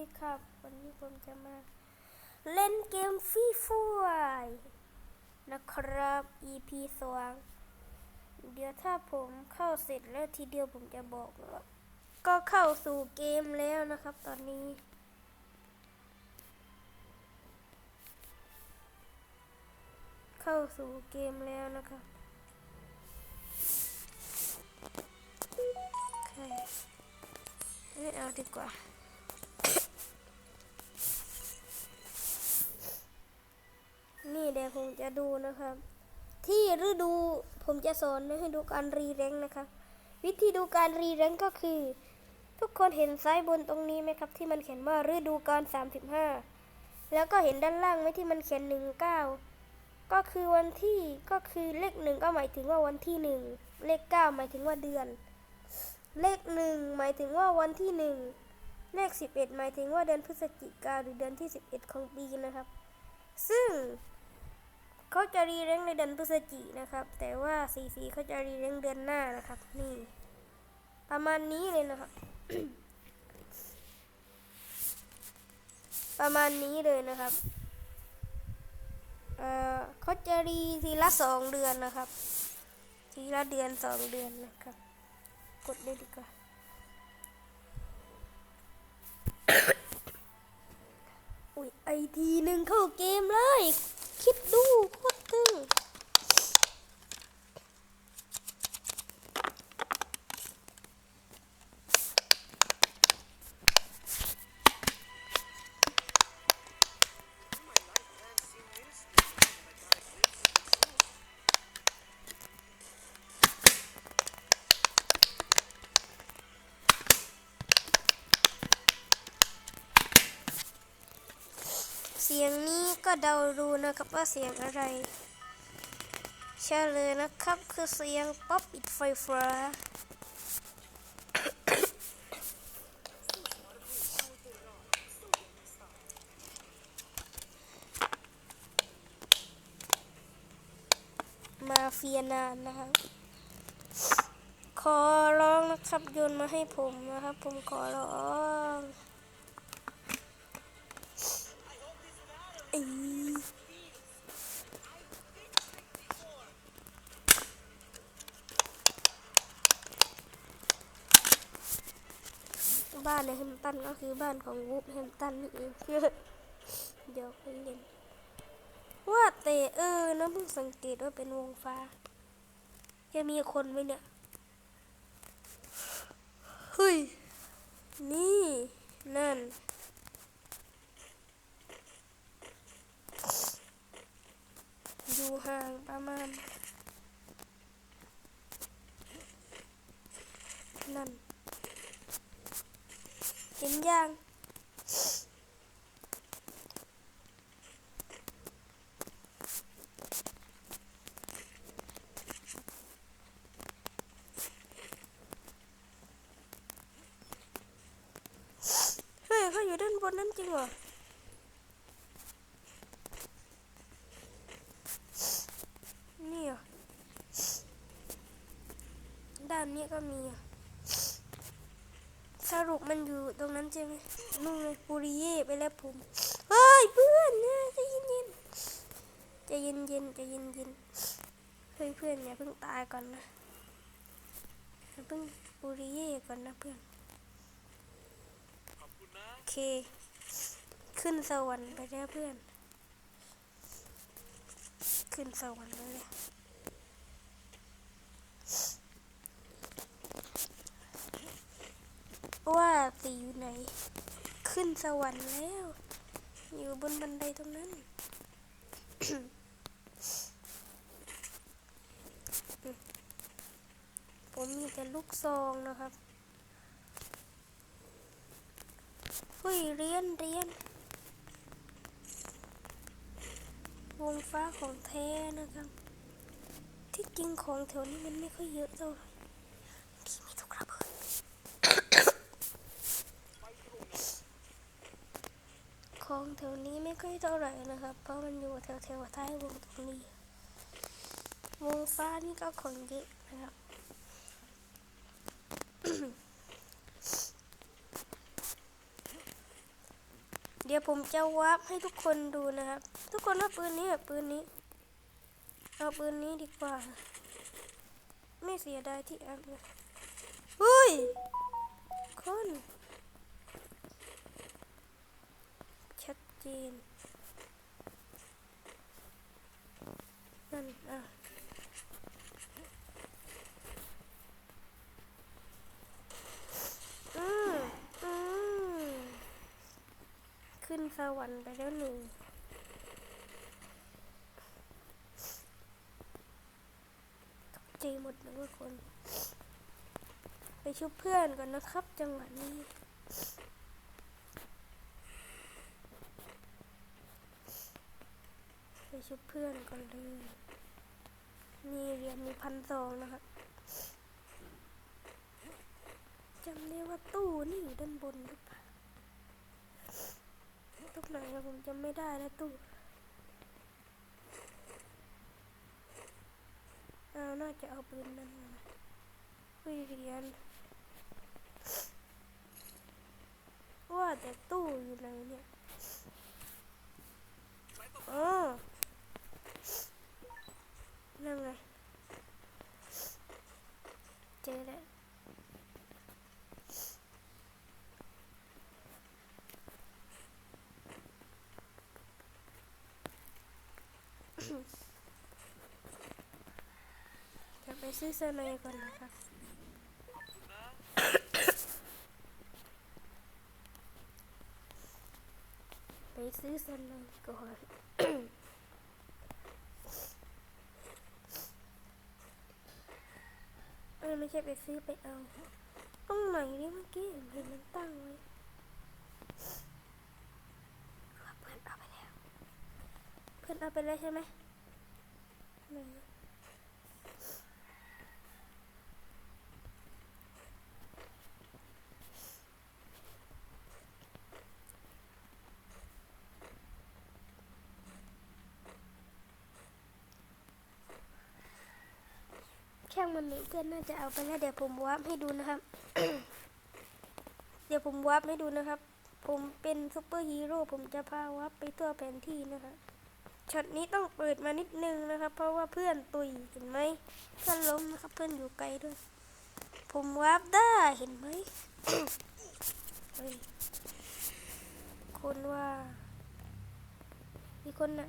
ดีครับ วันนี้ผมจะมา เล่นเกมฟรีไฟนะครับ EP สองเดี๋ยวถ้าผมเข้าเสร็จแล้วทีเดียวผมจะบอกว่าก็เข้าสู่เกมแล้วนะครับ ตอนนี้ เข้าสู่เกมแล้วนะครับโอเคไม่เอาดีกว่า นี่เดี๋ยวผมจะดูนะครับ ที่ฤดูผมจะสอนให้ดูการรีแรงนะครับ วิธีดูการรีแรงก็คือ ทุกคนเห็นซ้ายบนตรงนี้ไหมครับ ที่มันเขียนว่าฤดูกาล35 แล้วก็เห็นด้านล่างไหมที่มันเขียน 19 ก็คือวันที่ก็คือเลขหนึ่งก็หมายถึงว่าวันที่หนึ่งเลขเก้าหมายถึงว่าเดือน เลขหนึ่งหมายถึงว่าวันที่หนึ่งเลขสิบเอ็ดหมายถึงว่าเดือนพฤศจิกาหรือเดือนที่สิบเอ็ดของปีนะครับ ซึ่ง เขาจะรีเร่งในเดือนพฤศจินะครับ แต่ว่าสีสีเขาจะรีเร่งเดือนหน้านะครับ นี่ ประมาณนี้เลยนะครับ ประมาณนี้เลยนะครับเอ่อเขาจะรีทีละสองเดือนนะครับ ทีละเดือนสองเดือนนะครับ กดเลยดีกว่าอุ้ยไอทีหนึ่งเข้าเกมเลย คิดดูโคตรตึง ก็เดาดูนะครับว่าเสียงอะไรเฉลยนะครับคือเสียงป๊อปปิดไฟฟ้ามาเฟียนานนะครับ ขอร้องนะครับโยนมาให้ผมนะครับ ผมขอร้อง ตันก็คือบ้านของวูฟแฮมตันนี่เองเดี๋ยวไปเล่นว่าแต่เออนะเพิ่งสังเกตว่าเป็นวงฟ้า จะมีคนไหมเนี่ย เฮ้ย นี่ นั่น อยู่ห่างประมาณ นั่น เห็นยังเฮ้ยเขาอยู่ด้า มันอยู่ตรงนั้นใช่ไหมนู่นเลยปุริเย่ไปแล้วผม เฮ้ยเพื่อนนะใจเย็นๆใจเย็นๆใจเย็นๆเฮ้ยเพื่อนอย่าเพิ่งตายก่อนนะอย่าเพิ่งปุริเย่ก่อนนะเพื่อนโอเค ขึ้นสวรรค์ไปแล้วเพื่อน ขึ้นสวรรค์แล้ว ว่าตีอยู่ไหน ขึ้นสวรรค์แล้ว อยู่บนบันไดตรงนั้นผมมีแต่ลูกซองนะครับเฮ้ยเรียนเรียนวงฟ้าของแท้นะครับ ที่จริงของแถวนี้มันไม่ค่อยเยอะเท่าไหร่ที่มีทุกระเบิด ของแถ วนี้เท่าไหร่นะครับ เพราะมันอยู่แถวแถวท้ายวงตรงนี้วงฟ้านี่ก็ของเยอะนะครับเดี๋ยวผมจะวาร์ปให้ทุกคนดูนะครับ ทุกคนว่าปืนนี้กับปืนนี้ เอาปืนนี้ดีกว่า ไม่เสียดายที่อัพเลยเฮ้ย คน ชัดเจนันอะอืมอืมขึ้นสวรรค์ไปแล้วหนึ่งตกใจหมดเลยทุกคน ไปชุบเพื่อนก่อนนะครับ จังหวะนี้ ไปชุบเพื่อนก่อนเลยมีเหรียญมีพันสองนะครับจำได้ว่าตู้นี่อยู่ด้านบนหรือเปล่าตรงไหนอะผมจำไม่ได้แล้วตู้เอาน่าจะเอาปืนนั้นมาเฮ้ยเหรียญว่าแต่ตู้อยู่ไหนเนี่ยอ๋อ นั่นไงเจอแล้วจะไปซื้อเสื้อในก่อนนะครับ ไปซื้อเสื้อในก่อน เออ ไม่ใช่ไปซื้อไปเอาตรงไหนนี่เมื่อกี้เห็นมันตั้งไว้เพื่อนเอาไปแล้ว เพื่อนเอาไปแล้วใช่ไหมไหันนึ่งเพื่อนน่าจะเอาไปแล้วเดี๋ยวผมวาร์ปให้ดูนะครับ เดี๋ยวผมวาร์ปให้ดูนะครับ ผมเป็นซุปเปอร์ฮีโร่ผมจะพาวาร์ปไปทั่วแผนที่นะครับช็อตนี้ต้องเปิดมานิดนึงนะครับ เพราะว่าเพื่อนตุยเห็นไหมเพื่อนล้มนะครับเพื่อนอยู่ไกลด้วย ผมวาร์ปได้เห็นไหมคนว่ามีคนน่ะ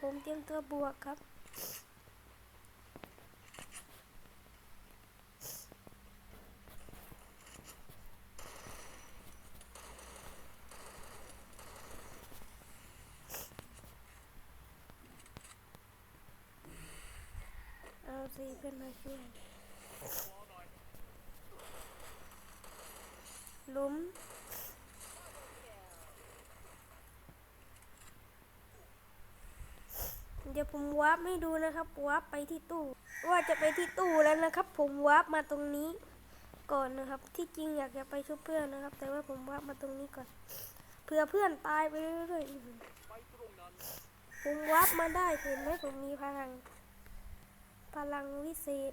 ผมเตรียมตัวบวกครับ เอาสิเพื่อนมาช่วยล้มเดี๋ยวผมวาร์ปให้ดูนะครับวาร์ปไปที่ตู้ ว่าจะไปที่ตู้แล้วนะครับ ผมวาร์ปมาตรงนี้ก่อนนะครับ ที่จริงอยากจะไปช่วยเพื่อนนะครับ แต่ว่าผมวาร์ปมาตรงนี้ก่อนเผื่อเพื่อนตายไปเรื่อยๆผมวาร์ปมาได้เห็นไหมผมมีพลัง พลังวิเศษ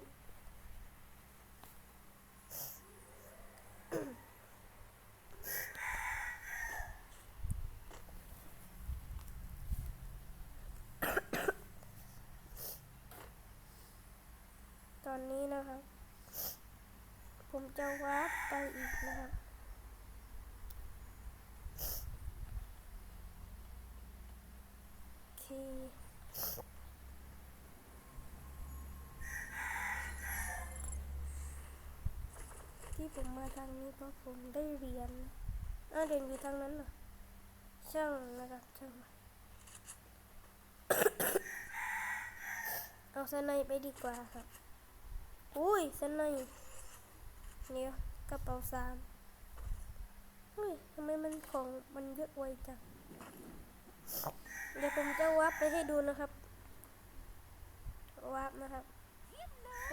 ตอนนี้นะครับ ผมจะวาร์ปไปอีกนะครับ โอเค ที่ ผมมาทางนี้เพราะผมได้เรียนอ่าเรียนอยู่ทางนั้นเหรอช่างนะครับช่างเอาสไนไปดีกว่าครับอุ้ยสไนเนี่ยกระเป๋าสามเฮ้ยทำไมมันของมันเยอะไวจังเดี๋ยวผมจะวับไปให้ดูนะครับวับนะครับ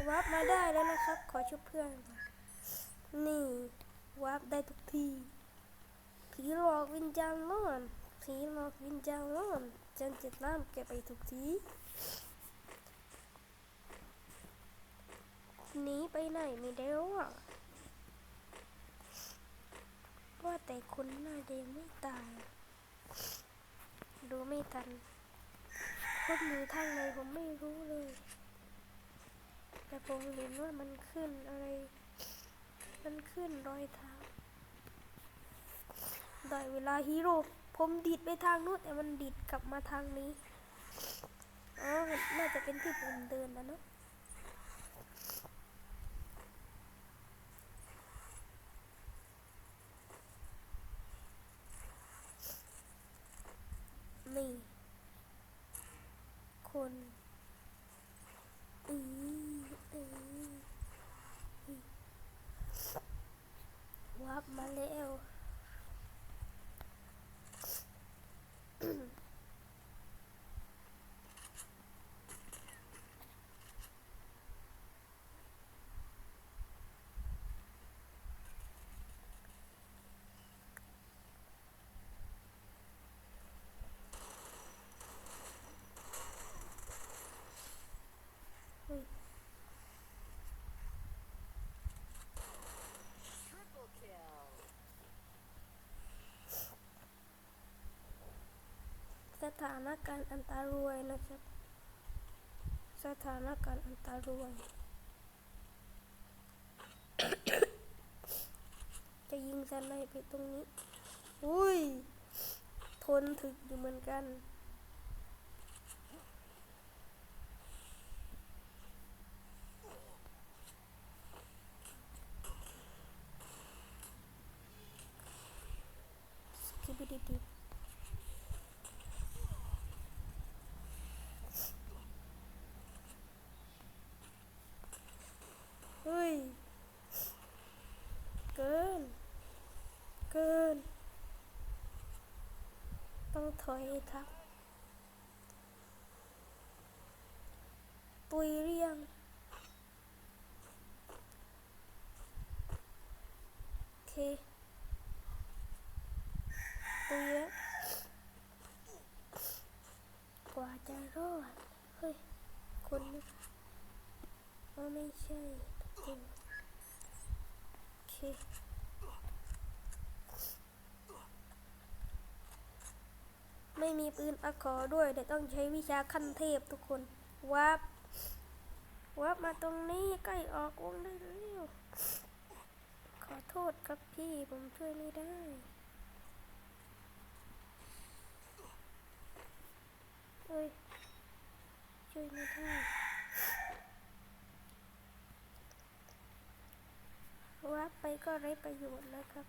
วับมาได้แล้วนะครับ ขอชุบเพื่อน นี่วับได้ทุกทีผีหลอกวิญญาณร้อนผีหลอกวิญญาณร้อนจันเจ็ดน้ำแกไปทุกทีหนีไปไหนไม่ได้หรอกผคนน่าจะยังไม่ตาย ดูไม่ทันคนอยู่ทางไหนผมไม่รู้เลย แต่ผมเห็นว่ามันขึ้นอะไร มันขึ้นรอยเท้าได้เวลาฮีโร่ผมดีดไปทางนู้นแต่มันดีดกลับมาทางนี้อ๋อน่าจะเป็นที่ผมเดินนะเนาะนี่ คนอืออืออือวับมาแล้ว Triple kill. ส ถานการณ์อันตรายนะครับ สถานการณ์อันตรายจะยิงสไนไปตรงนี้ อุ้ย ทนถึกอยู่เหมือนกัน สกิบิดิดิ เฮ้ย เกิน เกิน ต้อง ถอยทักตุยเรียง โอเคตุยแล้วกว่าจะรอด เฮ้ย คนนี้อ๋อไม่ใช่จริงโอเค ไม่มีปืนอะขอด้วยเดี๋ยวต้องใช้วิชาขั้นเทพทุกคนวับวับมาตรงนี้ใกล้ออกวงได้แล้วขอโทษครับพี่ผมช่วยไม่ได้เอ้ยช่วยไม่ได้วับไปก็ไร้ประโยชน์นะครับ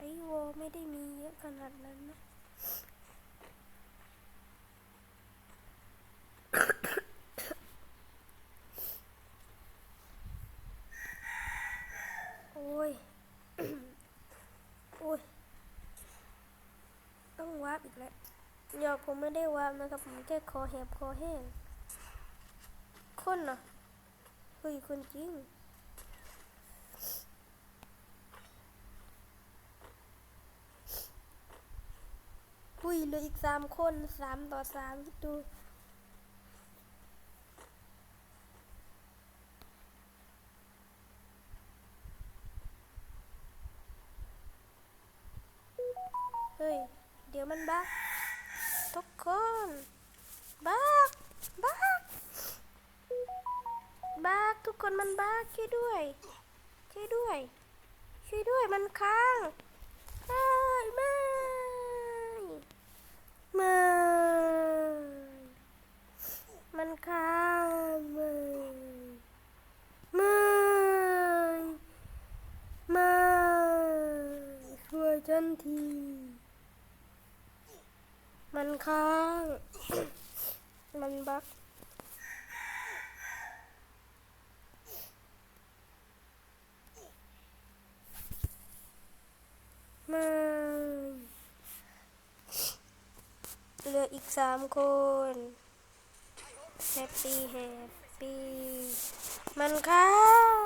ไอโวไม่ได้มีเยอะ ขนาดนั้นนะโอ้ย โอ้ย ต้องวับอีกแล้วยอผมไม่ได้วามนะครับ ผมแค่คอแหบคอแห้งคนน่ะเฮ้ยคนจริง เหลืออีกสามคนสามต่อสามดดูเฮ้ย เดี๋ยวมันบักทุกคนบักบักบักทุกคนมันบักช่วยด้วย ช่วยด้วย ช่วยด้วยมันค้างเฮ้ยไม่ ไม่มันข้างไม่ไม่ไม่ช่วยฉันที มันค้าง มันบักไม่เหลืออีก สามคนแฮปปี้แฮปปี้มันครับ